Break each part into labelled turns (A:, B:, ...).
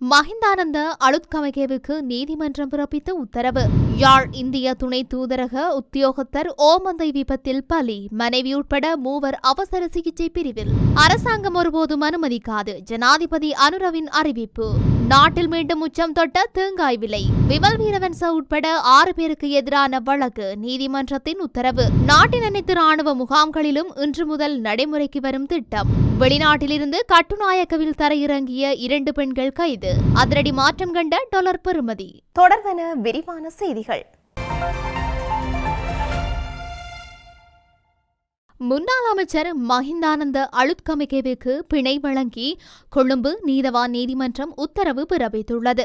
A: மஹிந்தானந்த அளுத்கமகேவுக்கு நீதிமன்றம் பிறப்பித்த உத்தரவு. யாழ் இந்திய துணை தூதரக உத்தியோகத்தர் ஓமந்தை விபத்தில் பலி. மனைவி உட்பட மூவர் அவசர சிகிச்சை பிரிவில். அரசாங்கம் ஒருபோதும் அனுமதிக்காது. ஜனாதிபதி அனுரவின் அறிவிப்பு. நாட்டில் மீண்டும் உச்சம் தொட்ட தேங்காய் விலை. விமல் வீரவன்ச உட்பட ஆறு பேருக்கு எதிரான வழக்கு நீதிமன்றத்தின் உத்தரவு. நாட்டின் அனைத்து ராணுவ முகாம்களிலும் இன்று முதல் நடைமுறைக்கு வரும் திட்டம். வெளிநாட்டிலிருந்து கட்டுநாயக்கவில் தரையிறங்கிய இரண்டு பெண்கள் கைது. அதிரடி மாற்றம் கண்ட டாலர் பெறுமதி.
B: தொடர்வன விரிவான செய்திகள்.
A: முன்னாள் அமைச்சர் மஹிந்தானந்த அளுத்கமிகேவுக்கு பிணை வழங்கி கொழும்பு நீதவான் நீதிமன்றம் உத்தரவு பிறப்பித்துள்ளது.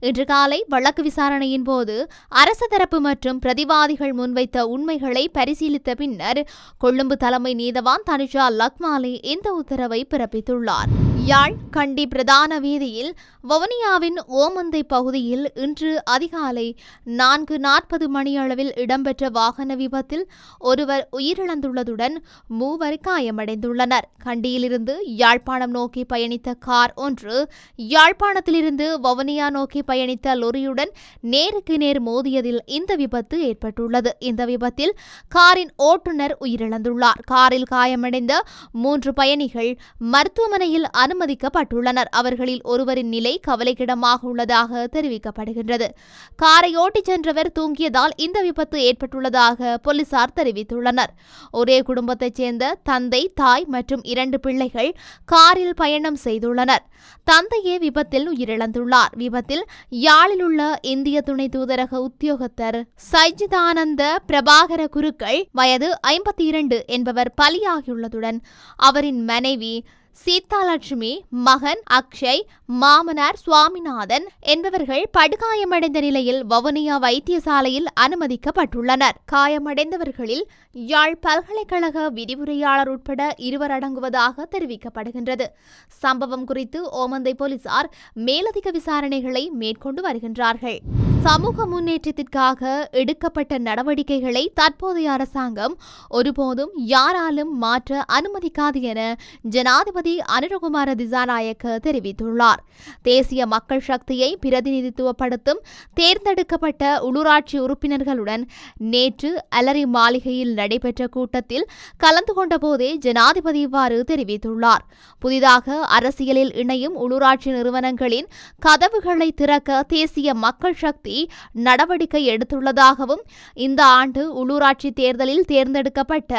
A: இன்று காலை வழக்கு விசாரணையின் போது அரசு தரப்பு மற்றும் பிரதிவாதிகள் முன்வைத்த உண்மைகளை பரிசீலித்த பின்னர் கொழும்பு தலைமை நீதவான் தனுஜா லக்மாலே இந்த உத்தரவை பிறப்பித்துள்ளார். யாழ் கண்டி பிரதான வீதியில் வவுனியாவின் ஓமந்தை பகுதியில் இன்று அதிகாலை நான்கு நாற்பது மணியளவில் இடம்பெற்ற வாகன விபத்தில் ஒருவர் உயிரிழந்துள்ளதுடன் மூவர் காயமடைந்துள்ளனர். கண்டியிலிருந்து யாழ்ப்பாணம் நோக்கி பயணித்த கார் ஒன்று யாழ்ப்பாணத்திலிருந்து வவுனியா நோக்கி பயணித்த லொரியுடன் நேருக்கு நேர் மோதியதில் இந்த விபத்து ஏற்பட்டுள்ளது. இந்த விபத்தில் காரின் ஓட்டுநர் உயிரிழந்துள்ளார். காரில் காயமடைந்த மூன்று பயணிகள் மருத்துவமனையில் அனுமதிக்கப்பட்டுள்ளனர். அவர்களில் ஒருவரின் நிலை கவலைக்கிடமாக உள்ளதாக தெரிவிக்கப்படுகின்றது. காரை ஓட்டிச் சென்றவர் தூங்கியதால் இந்த விபத்து ஏற்பட்டுள்ளதாக போலீசார் தெரிவித்துள்ளனர். ஒரே குடும்பத்தைச் சேர்ந்த தந்தை தாய் மற்றும் இரண்டு பிள்ளைகள் காரில் பயணம் செய்துள்ளனர். தந்தையே விபத்தில் உயிரிழந்துள்ளார். விபத்தில் யாழில் உள்ள இந்திய துணை தூதரக உத்தியோகத்தர் சஜிதானந்த பிரபாகர குருக்கள் வயது ஐம்பத்தி இரண்டு என்பவர் பலியாகியுள்ளதுடன் அவரின் மனைவி சீதாலட்சுமி மகன் அக்ஷய் மாமனார் சுவாமிநாதன் என்பவர்கள் படுகாயமடைந்த நிலையில் வவுனியா வைத்தியசாலையில் அனுமதிக்கப்பட்டுள்ளனர். காயமடைந்தவர்களில் யாழ் பல்கலைக்கழக விரிவுரையாளர் உட்பட இருவர் அடங்குவதாக தெரிவிக்கப்படுகின்றது. சம்பவம் குறித்து ஓமந்தை போலீசார் மேலதிக விசாரணைகளை மேற்கொண்டு வருகின்றார்கள். சமூக முன்னேற்றத்திற்காக எடுக்கப்பட்ட நடவடிக்கைகளை தற்போதைய அரசாங்கம் ஒருபோதும் யாராலும் மாற்ற அனுமதிக்காது என ஜனாதிபதி அனுரகுமார திசாநாயக்க தெரிவித்துள்ளார். தேசிய மக்கள் சக்தியை பிரதிநிதித்துவப்படுத்தும் தேர்ந்தெடுக்கப்பட்ட உள்ளூராட்சி உறுப்பினர்களுடன் நேற்று அலரி மாளிகையில் நடைபெற்ற கூட்டத்தில் கலந்து கொண்டபோதே ஜனாதிபதி இவ்வாறு தெரிவித்துள்ளார். புதிதாக அரசியலில் இணையும் உள்ளூராட்சி நிறுவனங்களின் கதவுகளை திறக்க தேசிய மக்கள் சக்தி நடவடிக்கை எடுத்துள்ளதாகவும் இந்த ஆண்டு உள்ளூராட்சி தேர்தலில் தேர்ந்தெடுக்கப்பட்ட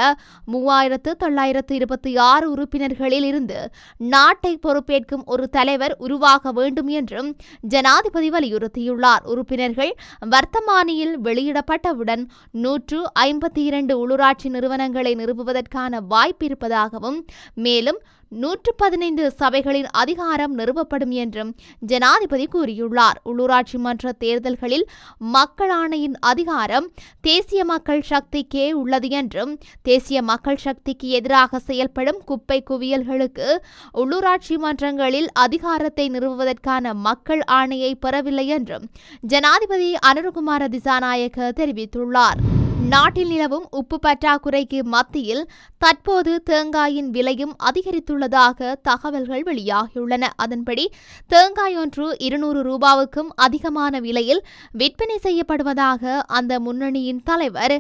A: மூவாயிரத்து தொள்ளாயிரத்து இருபத்தி ஆறு உறுப்பினர்களில் இருந்து நாட்டை பொறுப்பேற்கும் ஒரு தலைவர் உருவாக வேண்டும் என்றும் ஜனாதிபதி வலியுறுத்தியுள்ளார். உறுப்பினர்கள் வர்த்தமானியில் வெளியிடப்பட்டவுடன் நூற்று ஐம்பத்தி இரண்டு உள்ளூராட்சி நிறுவனங்களை நிறுவுவதற்கான வாய்ப்பு இருப்பதாகவும் மேலும் நூற்று பதினைந்து சபைகளின் அதிகாரம் நிறுவப்படும் என்றும் ஜனாதிபதி கூறியுள்ளார். உள்ளூராட்சி மன்ற தேர்தல்களில் மக்கள் ஆணையின் அதிகாரம் தேசிய மக்கள் சக்திக்கே உள்ளது என்றும் தேசிய மக்கள் சக்திக்கு எதிராக செயல்படும் குப்பை குவியல்களுக்கு உள்ளூராட்சி மன்றங்களில் அதிகாரத்தை நிறுவுவதற்கான மக்கள் ஆணையை பெறவில்லை என்றும் ஜனாதிபதி அனுருகுமார திசாநாயக்க தெரிவித்துள்ளார். நாட்டில் நிலவும் உப்பு பற்றாக்குறைக்கு மத்தியில் தற்போது தேங்காயின் விலையும் அதிகரித்துள்ளதாக தகவல்கள் வெளியாகியுள்ளன. அதன்படி தேங்காய் ஒன்று இருநூறு ரூபாவுக்கும் அதிகமான விலையில் விற்பனை செய்யப்படுவதாக அந்த முன்னணியின் தலைவர்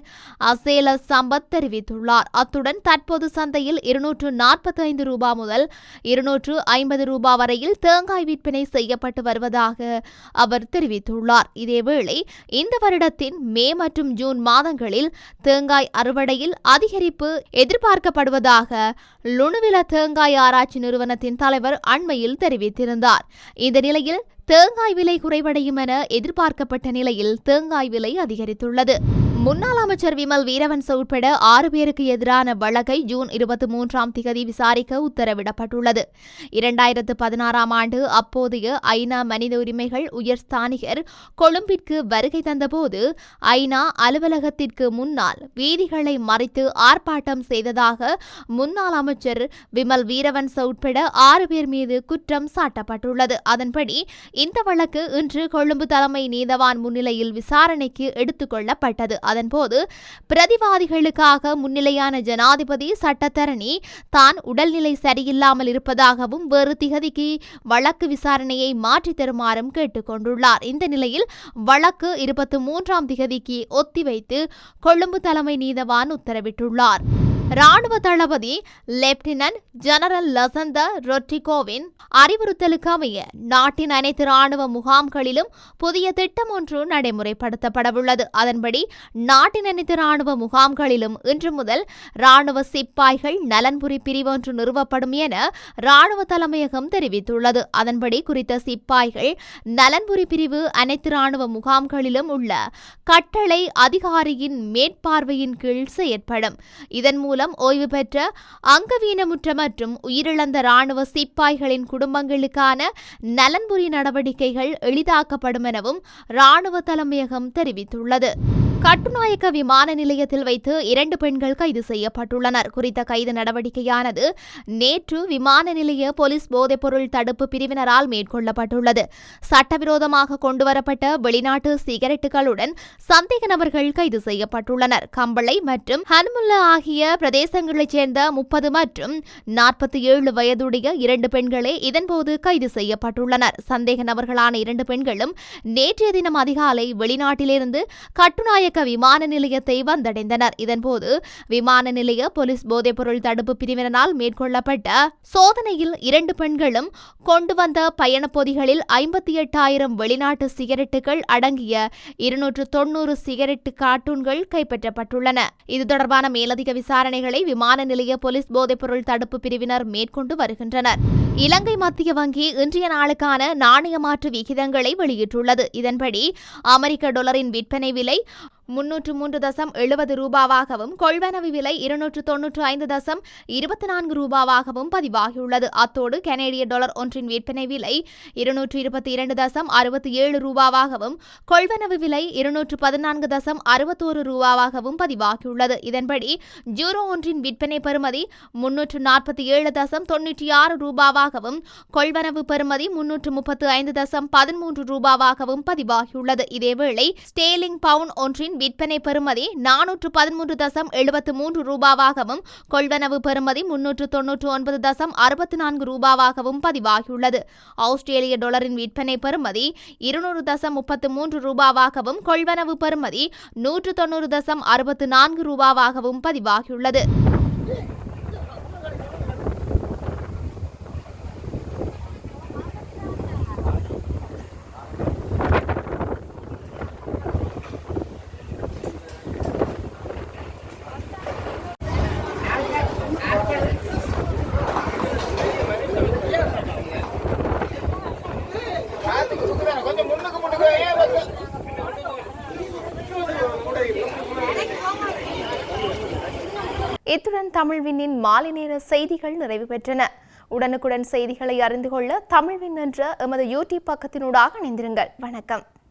A: அசேல சம்பத் தெரிவித்துள்ளார். அத்துடன் தற்போது சந்தையில் இருநூற்று நாற்பத்தைந்து ரூபாய் முதல் இருநூற்று ஐம்பது ரூபாய் வரையில் தேங்காய் விற்பனை செய்யப்பட்டு வருவதாக அவர் தெரிவித்துள்ளார். இதேவேளை இந்த வருடத்தின் மே மற்றும் ஜூன் மாதங்களில் தேங்காய் அறுவடையில் அதிகரிப்பு எதிர்பார்க்கப்படுவதாக லுணுவில தேங்காய் ஆராய்ச்சி நிறுவனத்தின் தலைவர் அண்மையில் தெரிவித்திருந்தார். இந்த நிலையில் தேங்காய் விலை குறைவடையும் என எதிர்பார்க்கப்பட்ட நிலையில் தேங்காய் விலை அதிகரித்துள்ளது. முன்னாள் அமைச்சர் விமல் வீரவன்ச உட்பட ஆறு பேருக்கு எதிரான வழக்கை ஜூன் இருபத்தி மூன்றாம் திகதி விசாரிக்க உத்தரவிடப்பட்டுள்ளது. இரண்டாயிரத்து பதினாறாம் ஆண்டு அப்போதைய ஐநா மனித உரிமைகள் உயர்ஸ்தானிகர் கொழும்பிற்கு வருகை தந்தபோது ஐநா அலுவலகத்திற்கு முன்னால் வீதிகளை மறைத்து ஆர்ப்பாட்டம் செய்ததாக முன்னாள் அமைச்சர் விமல் வீரவன்ச உட்பட ஆறு பேர் மீது குற்றம் சாட்டப்பட்டுள்ளது. அதன்படி இந்த வழக்கு இன்று கொழும்பு தலைமை நீதவான் முன்னிலையில் விசாரணைக்கு எடுத்துக் கொள்ளப்பட்டது. அதன்போது பிரதிவாதிகளுக்காக முன்னிலையான ஜனாதிபதி சட்டத்தரணி தான் உடல்நிலை சரியில்லாமல் இருப்பதாகவும் வேறு திகதிக்கு வழக்கு விசாரணையை மாற்றித் தருமாறும் கேட்டுக்கொண்டுள்ளார் இந்த நிலையில் வழக்கு இருபத்தி மூன்றாம் திகதிக்கு ஒத்திவைத்து கொழும்பு தலைமை நீதவான் உத்தரவிட்டுள்ளார். ராணுவ தளபதி லெப்டினன்ட் ஜெனரல் லசந்த ரொட்ரிகோவின் அறிவுறுத்தலுக்கு அமைய நாட்டின் அனைத்து ராணுவ முகாம்களிலும் புதிய திட்டம் ஒன்று நடைமுறைப்படுத்தப்படவுள்ளது. அதன்படி நாட்டின் அனைத்து ராணுவ முகாம்களிலும் இன்று முதல் ராணுவ சிப்பாய்கள் நலன்புரி பிரிவொன்று நிறுவப்படும் என ராணுவ தலைமையகம் தெரிவித்துள்ளது. அதன்படி குறித்த சிப்பாய்கள் நலன்புரி பிரிவு அனைத்து ராணுவ முகாம்களிலும் உள்ள கட்டளை அதிகாரியின் மேற்பார்வையின் கீழ் செயற்படும். இதன் மூலம் ஓய்வு பெற்ற அங்கவீனமுற்ற மற்றும் உயிரிழந்த ராணுவ சிப்பாய்களின் குடும்பங்களுக்கான நலன்புரி நடவடிக்கைகள் எளிதாக்கப்படும் எனவும் ராணுவ தலைமையகம் தெரிவித்துள்ளது. கட்டுநாயக்க விமான நிலையத்தில் வைத்து இரண்டு பெண்கள் கைது செய்யப்பட்டுள்ளனர். குறித்த கைது நடவடிக்கையானது நேற்று விமான நிலைய போலீஸ் போதைப்பொருள் தடுப்பு பிரிவினரால் மேற்கொள்ளப்பட்டுள்ளது. சட்டவிரோதமாக கொண்டுவரப்பட்ட வெளிநாட்டு சிகரெட்டுகளுடன் சந்தேக நபர்கள் கைது செய்யப்பட்டுள்ளனர். கம்பளை மற்றும் ஹன்முல்லா ஆகிய பிரதேசங்களைச் சேர்ந்த முப்பது மற்றும் நாற்பத்தி ஏழு வயதுடைய இரண்டு பெண்களே இதன்போது கைது செய்யப்பட்டுள்ளனர். சந்தேக நபர்களான இரண்டு பெண்களும் நேற்றைய தினம் அதிகாலை வெளிநாட்டிலிருந்து கட்டுநாயக்க விமான நிலையத்தை வந்தடைந்தனர். இதன்போது விமான நிலைய போலீஸ் போதைப்பொருள் தடுப்பு பிரிவினரால் மேற்கொள்ளப்பட்ட சோதனையில் இரண்டு பெண்களும் கொண்டு வந்த பயணப் பொதிகளில் ஐம்பத்தி எட்டாயிரம் வெளிநாட்டு சிகரெட்டுகள் அடங்கிய இருநூற்று தொன்னூறு சிகரெட்டு கார்ட்டூன்கள் கைப்பற்றப்பட்டுள்ளன. இது தொடர்பான மேலதிக விசாரணைகளை விமான நிலைய போலீஸ் போதைப்பொருள் தடுப்பு பிரிவினர் மேற்கொண்டு வருகின்றனர். இலங்கை மத்திய வங்கி இன்றைய நாளுக்கான நாணய மாற்று விகிதங்களை வெளியிட்டுள்ளது. இதன்படி அமெரிக்க டாலரின் விற்பனை விலை முன்னூற்று மூன்று தசம் எழுபது ரூபாவாகவும் கொள்வனவு விலை இருநூற்று தொன்னூற்று ஐந்து தசம் இருபத்தி நான்கு ரூபாவாகவும் பதிவாகியுள்ளது. அத்தோடு கனேடிய டாலர் ஒன்றின் விற்பனை விலை இருநூற்று இருபத்தி இரண்டு தசம் அறுபத்தி ஏழு ரூபாவாகவும் கொள்வனவு விலை இருநூற்று பதினான்கு தசம் அறுபத்தோரு ரூபாவாகவும் பதிவாகியுள்ளது. இதன்படி ஜூரோ ஒன்றின் விற்பனை பெறுமதி முன்னூற்று நாற்பத்தி ஏழு தசம் தொன்னூற்றி ஆறு ரூபாவாகவும் கொள்வனவு பெறுமதி முன்னூற்று முப்பத்து ஐந்து தசம் பதிமூன்று ரூபாவாகவும் பதிவாகியுள்ளது. இதேவேளை ஸ்டேலிங் பவுன் ஒன்றின் விற்பனை பெறுமதி நானூற்று பதிமூன்று தசம் எழுபத்து மூன்று ரூபாவாகவும் கொள்வனவு பெறுமதி முன்னூற்று தொன்னூற்று ஒன்பது தசம் அறுபத்தி நான்கு ரூபாவாகவும் பதிவாகியுள்ளது. ஆஸ்திரேலிய டாலரின் விற்பனை பெறுமதி இருநூறு தசம் முப்பத்து மூன்று ரூபாவாகவும் கொள்வனவு பெறுமதி நூற்று தொன்னூறு தசம் அறுபத்து நான்கு ரூபாவாகவும் பதிவாகியுள்ளது.
B: இத்துடன் தமிழ்வினின் மாலை நேர செய்திகள் நிறைவு பெற்றன. உடனுக்குடன் செய்திகளை அறிந்து கொள்ள தமிழ்வின் என்ற எமது யூடியூப் பக்கத்தினூடாக இணைந்திருங்கள். வணக்கம்.